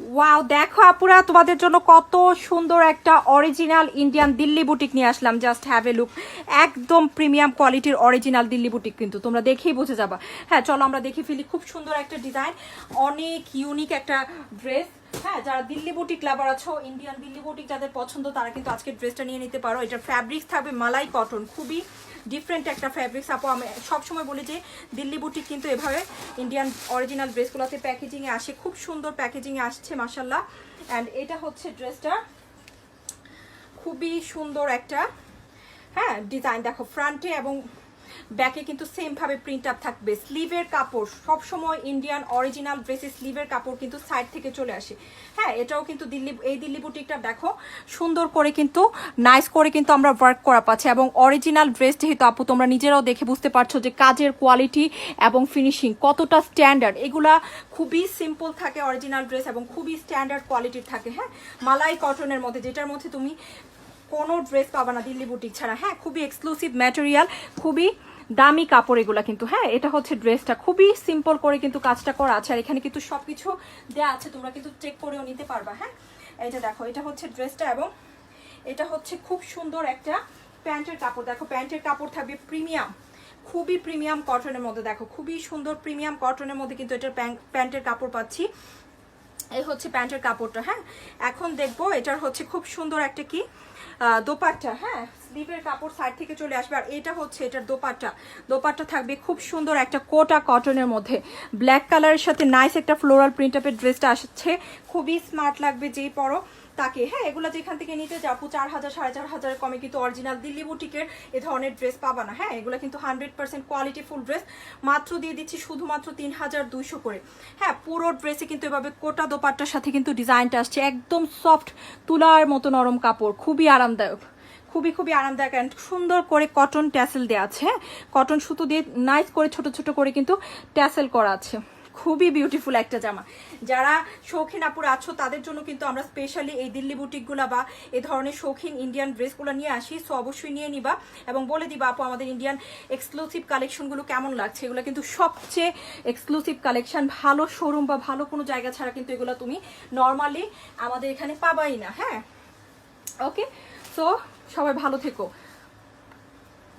Wow দেখো আপুরা, তোমাদের জন্য কত সুন্দর একটা অরিজিনাল ইন্ডিয়ান দিল্লি বুটিক নিয়ে আসলাম। জাস্ট হ্যাভ এ লুক একদম প্রিমিয়াম কোয়ালিটির অরিজিনাল দিল্লি বুটিক কিন্তু, তোমরা দেখেই বুঝে যাবা। হ্যাঁ চলো আমরা দেখি ফিলি। খুব সুন্দর একটা ডিজাইন অনেক ইউনিক একটা ড্রেস হ্যাঁ যারা দিল্লি বুটিক লাভার আছো ইন্ডিয়ান দিল্লি বুটিক যাদের পছন্দ, তারা কিন্তু আজকে ড্রেসটা নিয়ে নিতে পারো। এটা ফ্যাব্রিক্স থাকবে মালাই কটন খুবই ডিফারেন্ট একটা ফ্যাব্রিক্স আপু, আমি সবসময় বলি যে, দিল্লি বুটিক কিন্তু এভাবে ইন্ডিয়ান অরিজিনাল ড্রেসগুলোতে প্যাকেজিংয়ে আসে, খুব সুন্দর প্যাকেজিংয়ে আসছে মাসাল্লাহ অ্যান্ড এটা হচ্ছে ড্রেসটা খুবই সুন্দর একটা হ্যাঁ ডিজাইন দেখো ফ্রন্টে এবং ব্যাকে কিন্তু সেম ভাবে প্রিন্ট আপ থাকবে। স্লিভের কাপড় সব সময় ইন্ডিয়ান অরিজিনাল ড্রেসের স্লিভের কাপড় কিন্তু সাইড থেকে চলে আসে। হ্যাঁ এটাও কিন্তু দিল্লি, এই দিল্লি বুটিকটা দেখো, সুন্দর করে কিন্তু নাইস করে কিন্তু আমরা ওয়ার্ক করা পাচ্ছি। এবং অরিজিনাল ড্রেস যেহেতু আপু, তোমরা নিজেরাও দেখে বুঝতে পারছ যে কাজের কোয়ালিটি এবং ফিনিশিং কতটা স্ট্যান্ডার্ড এগুলা খুবই সিম্পল থাকে অরিজিনাল ড্রেস এবং খুবই স্ট্যান্ডার্ড কোয়ালিটির থাকে হ্যাঁ? মালাই কটনের মধ্যে, যেটার মধ্যে তুমি কোনো ড্রেস পাবা না দিল্লি বুটিক ছাড়া। হ্যাঁ খুবই এক্সক্লুসিভ ম্যাটেরিয়াল খুবই দামি কাপড় এগুলা কিন্তু। হ্যাঁ এটা হচ্ছে ড্রেসটা। খুবই সিম্পল করে কিন্তু কাজটা করা আছে। আর এখানে কিন্তু সবকিছু দেওয়া আছে। তোমরা কিন্তু চেক করেও নিতে পারবা হ্যাঁ? এটা দেখো, এটা হচ্ছে ড্রেসটা এবং এটা হচ্ছে খুব সুন্দর একটা প্যান্টের কাপড়। দেখো, প্যান্টের কাপড় থাকবে প্রিমিয়াম খুবই প্রিমিয়াম কটনের মধ্যে। দেখো, খুবই সুন্দর প্রিমিয়াম কটনের মধ্যে কিন্তু এটার প্যান্টের কাপড় পাচ্ছি। এই হচ্ছে প্যান্টের কাপড়টা হ্যাঁ? এখন দেখব এটার হচ্ছে খুব সুন্দর একটা কি দোপাট্টা হ্যাঁ? স্লিভের কাপড় সাইড থেকে চলে আসবে, আর এটা হচ্ছে এটার দোপাট্টা। দোপাট্টা থাকবে খুব সুন্দর একটা কোটা কটনের মধ্যে। ব্ল্যাক কালারের সাথে নাইস একটা ফ্লোরাল প্রিন্ট আপের ড্রেসটা আসছে। খুবই স্মার্ট লাগবে যেই পরো। তাকে। হ্যাঁ এগুলো যেখান থেকে নিতে যাব, চার হাজার, সাড়ে চার হাজারের কমে কিন্তু অরিজিনাল দিল্লি বুটিকের এ ধরনের ড্রেস পাবা না। হ্যাঁ এগুলো কিন্তু hundred percent quality full dress মাত্র দিয়ে দিচ্ছি শুধুমাত্র তিন হাজার দুইশো করে। হ্যাঁ পুরো ড্রেসে কিন্তু এভাবে কোটা দোপাট্টার সাথে কিন্তু ডিজাইনটা আসছে। একদম সফট তুলার মতো নরম কাপড়। খুবই আরামদায়ক। খুবই খুবই আরামদায়ক অ্যান্ড সুন্দর করে কটন ট্যাসেল দেওয়া আছে। হ্যাঁ কটন সুতো দিয়ে নাইস করে ছোট ছোট করে কিন্তু ট্যাসেল করা আছে। খুবই বিউটিফুল একটা জামা। যারা শৌখিন আপুর আছো, তাদের জন্য কিন্তু আমরা স্পেশালি এই দিল্লি বুটিকগুলো বা এই ধরনের শৌখিন ইন্ডিয়ান ড্রেসগুলো নিয়ে আসি সো অবশ্যই নিয়ে নিবা এবং বলে দিবা, আপু, আমাদের ইন্ডিয়ান এক্সক্লুসিভ কালেকশনগুলো কেমন লাগছে? এগুলো কিন্তু সবচেয়ে এক্সক্লুসিভ কালেকশন ভালো শোরুম বা ভালো কোনো জায়গা ছাড়া কিন্তু এগুলো তুমি নর্মালি আমাদের এখানে পাবাই না হ্যাঁ? ওকে সো সবাই ভালো থেকো।